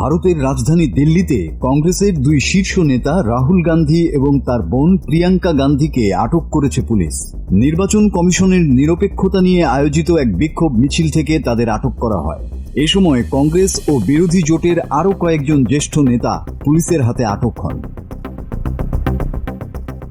ভারতের রাজধানী দিল্লিতে কংগ্রেসের দুই শীর্ষ নেতা রাহুল গান্ধী এবং তার বোন প্রিয়াঙ্কা গান্ধীকে আটক করেছে পুলিশ। নির্বাচন কমিশনের নিরপেক্ষতা নিয়ে আয়োজিত এক বিক্ষোভ মিছিল থেকে তাদের আটক করা হয়। এ সময় কংগ্রেস ও বিরোধী জোটের আরও কয়েকজন জ্যেষ্ঠ নেতা পুলিশের হাতে আটক হন।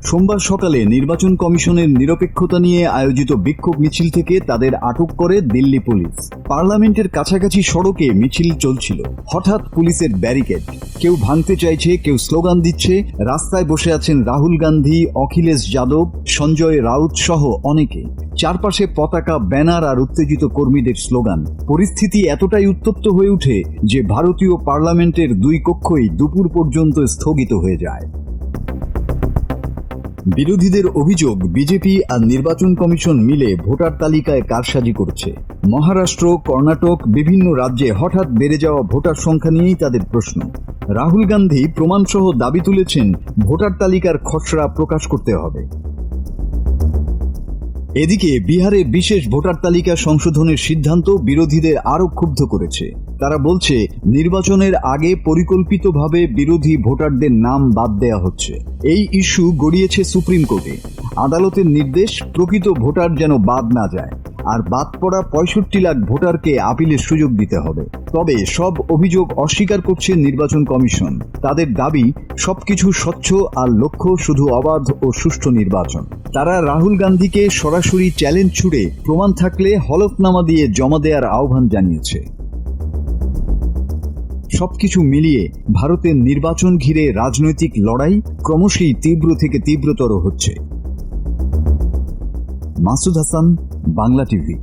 সোমবার সকালে নির্বাচন কমিশনের নিরপেক্ষতা নিয়ে আয়োজিত বিক্ষোভ মিছিল থেকে তাদের আটক করে দিল্লি পুলিশ। পার্লামেন্টের কাছাকাছি সড়কে মিছিল চলছিল। হঠাৎ পুলিশের ব্যারিকেড। কেউ ভাঙতে চাইছে, কেউ স্লোগান দিচ্ছে। রাস্তায় বসে আছেন রাহুল গান্ধী, অখিলেশ যাদব, সঞ্জয় রাউত সহ অনেকে। চারপাশে পতাকা, ব্যানার আর উত্তেজিত কর্মীদের স্লোগান। পরিস্থিতি এতটাই উত্তপ্ত হয়ে ওঠে যে ভারতীয় পার্লামেন্টের দুই কক্ষই দুপুর পর্যন্ত স্থগিত হয়ে যায়। বিরোধীদের অভিযোগ বিজেপি আর নির্বাচন কমিশন মিলে ভোটার তালিকায় কারসাজি করছে। মহারাষ্ট্র, কর্ণাটক, বিভিন্ন রাজ্যে হঠাৎ বেড়ে যাওয়া ভোটার সংখ্যা নিয়েই তাদের প্রশ্ন। রাহুল গান্ধী প্রমাণসহ দাবি তুলেছেন ভোটার তালিকার খসড়া প্রকাশ করতে হবে। এদিকে বিহারে বিশেষ ভোটার তালিকা সংশোধনের সিদ্ধান্ত বিরোধীদের আরও ক্ষুব্ধ করেছে। তারা বলছে, নির্বাচনের আগে পরিকল্পিতভাবে বিরোধী ভোটারদের নাম বাদ দেয়া হচ্ছে। এই ইস্যু গড়িয়েছে সুপ্রিম কোর্টে। আদালতের নির্দেশ, প্রকৃত ভোটার যেন বাদ না যায়। আর বাদ পড়া পঁয়ষট্টি লাখ ভোটারকে আপিলের সুযোগ দিতে হবে। তবে সব অভিযোগ অস্বীকার করছে নির্বাচন কমিশন। তাদের দাবি, সবকিছু স্বচ্ছ আর লক্ষ্য শুধু অবাধ ও সুষ্ঠু নির্বাচন। তারা রাহুল গান্ধীকে সরাসরি চ্যালেঞ্জ ছুড়ে প্রমাণ থাকলে হলফনামা দিয়ে জমা দেওয়ার আহ্বান জানিয়েছে। সবকিছু মিলিয়ে ভারতের নির্বাচন ঘিরে রাজনৈতিক লড়াই ক্রমশই তীব্র থেকে তীব্রতর হচ্ছে। মাসুদ হাসান, বাংলা টিভি।